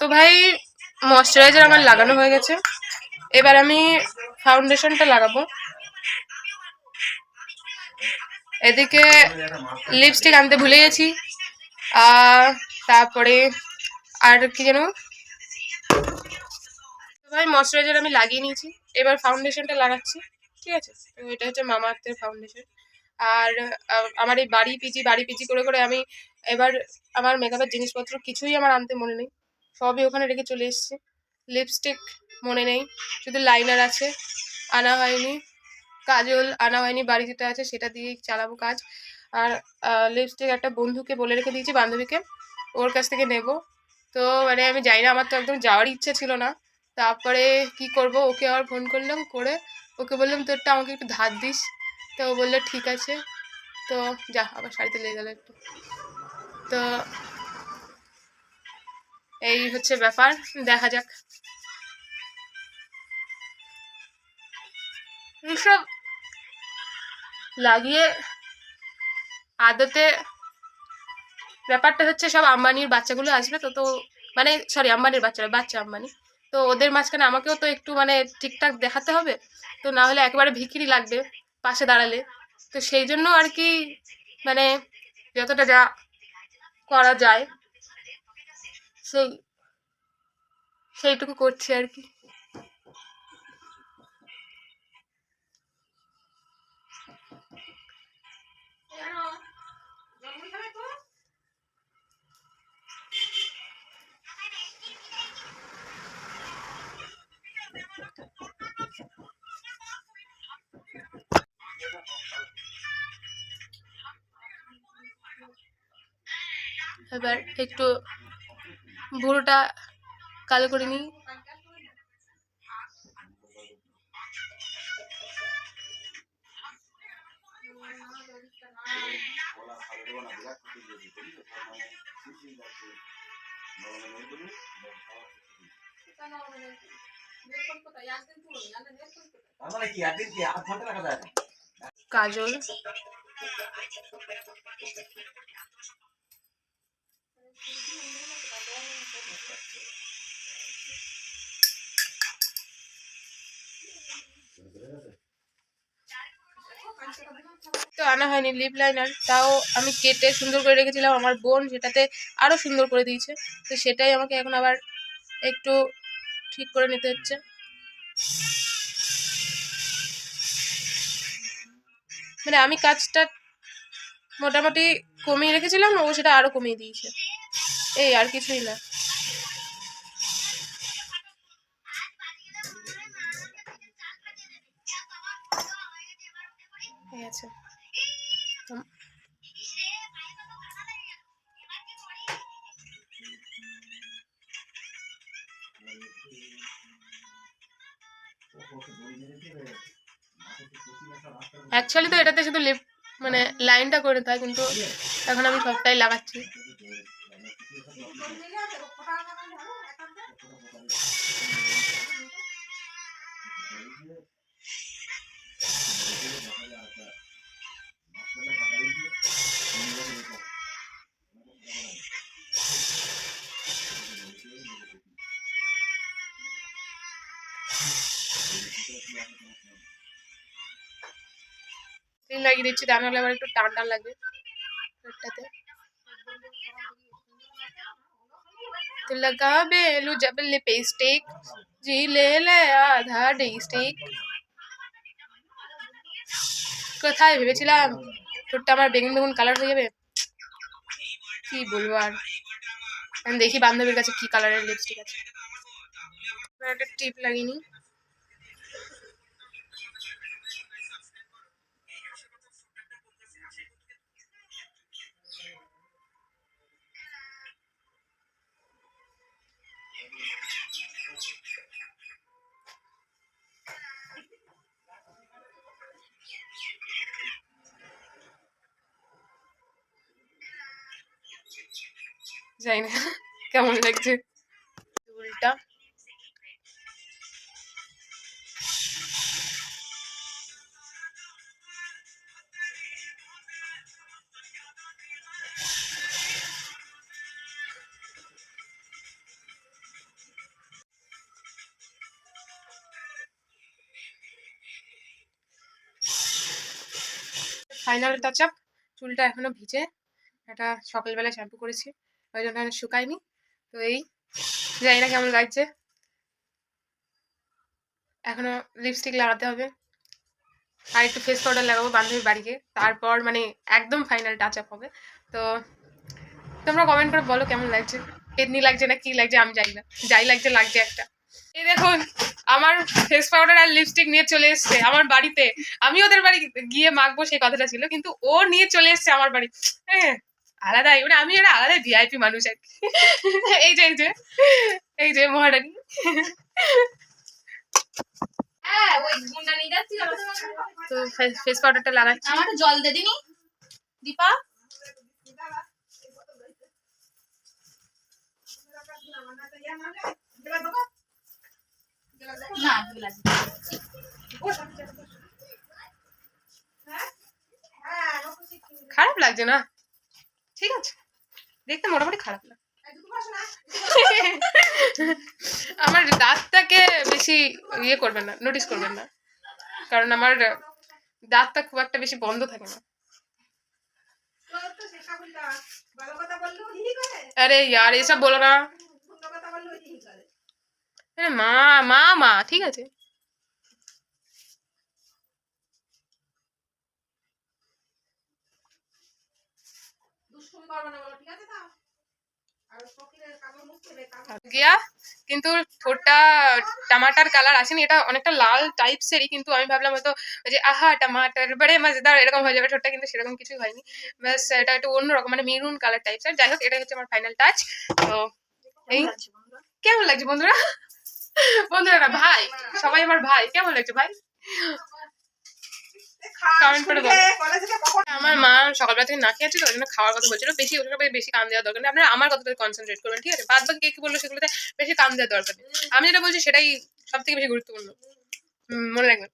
তো ভাই ময়শ্চারাইজার আমার লাগানো হয়ে গেছে। এবার আমি ফাউন্ডেশনটা লাগাবো। এদিকে লিপস্টিক আনতে ভুলে গেছি। তারপরে আর কি যেন? ভাই ময়শ্চারাইজার আমি লাগিয়ে নিয়েছি। এবার ফাউন্ডেশনটা লাগাচ্ছি। ঠিক আছে? এটা হচ্ছে মামা আর্থের ফাউন্ডেশন আর আমার এই বাড়ি পিজি বাড়ি পিজি করে করে আমি এবার আমার মেকআপের জিনিসপত্র কিছুই আমার আনতে মনে নেই। সবই ওখানে রেখে চলে এসেছি। লিপস্টিক মনে নেই, শুধু লাইনার আছে, আনা হয়নি। কাজল আনা হয়নি, বাড়ি যেটা আছে, সেটা দিয়েই চালাবো কাজ। আর লিপস্টিক একটা বন্ধুকে বলে রেখে দিয়েছি, বান্ধবীকে, ওর কাছ থেকে নেব। তো মানে আমি জানি না, আমার তো একদম যাওয়ার ইচ্ছে ছিল না। তারপরে কি করব, ওকে আবার ফোন করলাম, করে ওকে বললাম, তোরটা আমাকে একটু ধার দিস। তো ও বলল, ঠিক আছে। তো যা, আবার শাড়িতে লেগে গেল একটু। তো এই হচ্ছে ব্যাপার, দেখা যাক। এইসব লাগিয়ে আদতে ব্যাপারটা হচ্ছে সব আম্বানির বাচ্চাগুলো আসবে তো তো মানে সরি আম্বানির বাচ্চারা, বাচ্চা আম্বানি। তো ওদের মাঝখানে আমাকেও তো একটু মানে ঠিকঠাক দেখাতে হবে, তো না হলে একেবারে ভিখিরি লাগবে পাশে দাঁড়ালে। তো সেই জন্য আর কি মানে যতটা যা করা যায়। সেই সেইটুকু করছি আর কি। এবার একটু ভুরুটা কালো করে নিই। কাজল। তো আনা হয়নি লিপ লাইনার তাও আমি কেটে সুন্দর করে রেখেছিলাম আমার বোন, সেটাতে আরও সুন্দর করে দিয়েছে। তো সেটাই আমাকে এখন আবার একটু ঠিক করে নিতে হচ্ছে। মানে আমি কাজটা মোটামুটি কমিয়ে রেখেছিলাম, ও সেটা আরও কমিয়ে দিয়েছে। এই আর কিছুই না। অ্যাকচুয়ালি তো এটাতে শুধু লিফ মানে লাইনটা করে থাকে কিন্তু এখন আমি সবটাই লাগাচ্ছি। ক্রিম লাগিয়ে দিচ্ছি, তা নাহলে আবার একটু টান টান লাগবে। পেটটাতে। তো লাগাবে লু যাবে লেপে স্টেক, জি লে লে আধা ডে স্টেক। কোথায় ভেবেছিলাম? ঠোঁটটা আমার বেগুন বেগুন কালার হয়ে যাবে? কি বলব আর? দেখি বান্ধবীর কাছে কি কালারের লিপস্টিক আছে। একটা টিপ লাগিনি জানি না। কেমন লাগছে? উল্টা ফাইনাল টাচ আপ চুলটা এখনও ভিজে। এটা সকালবেলা শ্যাম্পু করেছি। ওই জন্য শুকায়নি। তো এই জানি না কেমন লাগছে। এখনও লিপস্টিক লাগাতে হবে। আর একটু ফেস পাউডার লাগাবো বান্ধবীর বাড়িকে তারপর মানে একদম ফাইনাল টাচ আপ হবে। তো তোমরা কমেন্ট করে বলো কেমন লাগছে। পেতনি লাগছে না কি লাগছে আমি জানি না। যাই লাগছে লাগছে একটা। এই দেখুন, আমার ফেস পাউডার আর লিপস্টিক নিয়ে চলে এসছে আমার বাড়িতে। আমি ওদের বাড়ি গিয়ে মাখবো সেই কথাটা ছিল, কিন্তু ও নিয়ে চলে এসছে আমার বাড়ি। হ্যাঁ আলাদাই মানে আমি একটা আলাদাই ভিআইপি মানুষ আর কি। এই যে এই যে এই যে মহারানী। হ্যাঁ তো ফেস পাউডারটা লাগাচ্ছি। আমাকে জল দে দিনি। দীপা? না খারাপ লাগছে না? ঠিক আছে? দেখতে মোটামুটি খারাপ না। আমার দাঁতটাকে বেশি ইয়ে করবেন না নোটিস করবেন না। কারণ আমার দাঁতটা খুব একটা বেশি বন্ধ থাকে না। আরে ইয়ার এসব বলো না। মা মা মা, ঠিক আছে। গিয়া কিন্তু ঠোঁটটা টমাটার কালার আসেনি এটা অনেকটা লাল টাইপসেরই কিন্তু আমি ভাবলাম হয়তো যে আহা টমাটার বড়ে মজাদার এরকম হয়ে যাবে ঠোঁটটা কিন্তু সেরকম কিছুই হয়নি। ব্যাস এটা একটু অন্যরকম মানে মেরুন কালার টাইপসের যাই হোক এটাই হচ্ছে আমার ফাইনাল টাচ তো এই কেমন লাগছে বন্ধুরা? বন্ধুরা না ভাই সবাই আমার ভাই কেমন লাগছে ভাই? কমেন্ট করে বলো। আমার মা সকালবেলা থেকে না খেয়ে আছে তো ওই জন্য খাওয়ার কথা বলছিল। বেশি ওটা বেশি কান দেওয়ার দরকার নেই। আপনারা আমার কথাতে কনসেন্ট্রেট করবেন, ঠিক আছে? বাদ বাকি কে কি বলল সেগুলোতে বেশি কান দেওয়ার দরকার নেই। আমি যেটা বলছি সেটাই সব থেকে বেশি গুরুত্বপূর্ণ। মনে রাখবেন।